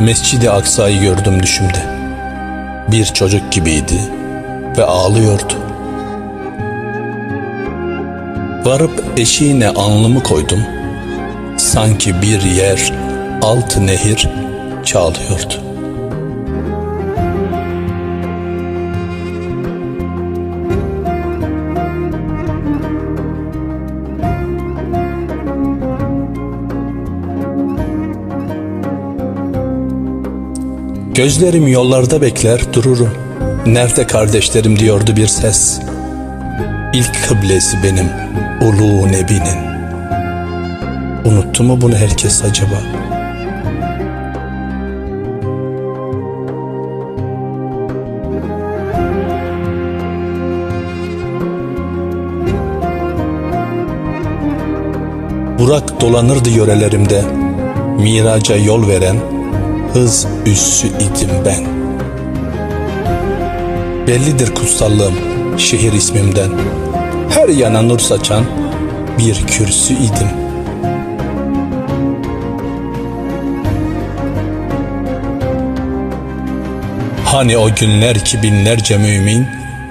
Mescid-i Aksa'yı gördüm düşümde. Bir çocuk gibiydi ve ağlıyordu. Varıp eşiğine alnımı koydum. Sanki bir yer, altı nehir çağlıyordu. Gözlerim yollarda bekler dururum. Nerede kardeşlerim diyordu bir ses. İlk kıblesi benim ulu nebinin. Unuttu mu bunu herkes acaba? Burak dolanırdı yörelerimde. Miraca yol veren hız üssü idim ben. Bellidir kutsallığım şehir ismimden. Her yana nur saçan bir kürsü idim. Hani o günler ki binlerce mümin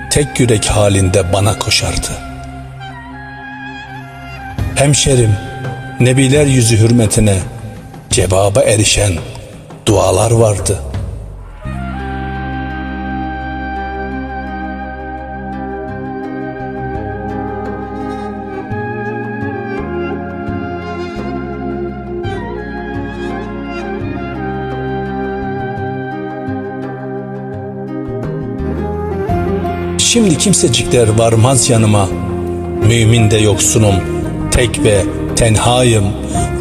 tek yürek halinde bana koşardı. Hemşerim, nebiler yüzü hürmetine cevaba erişen dualar vardı. Şimdi kimsecikler varmaz yanıma. Mümin de yoksunum, tek ve tenhayım.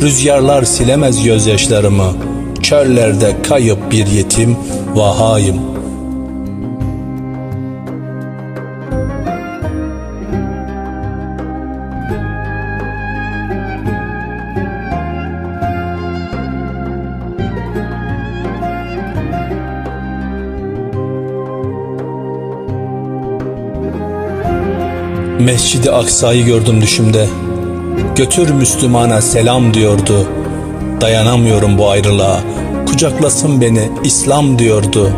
Rüzgarlar silemez gözyaşlarımı. Çöllerde kayıp bir yetim vahayım. Mescid-i Aksa'yı gördüm düşümde. Götür Müslümana selam diyordu. Dayanamıyorum bu ayrılığa. Kucaklasın beni İslam diyordu.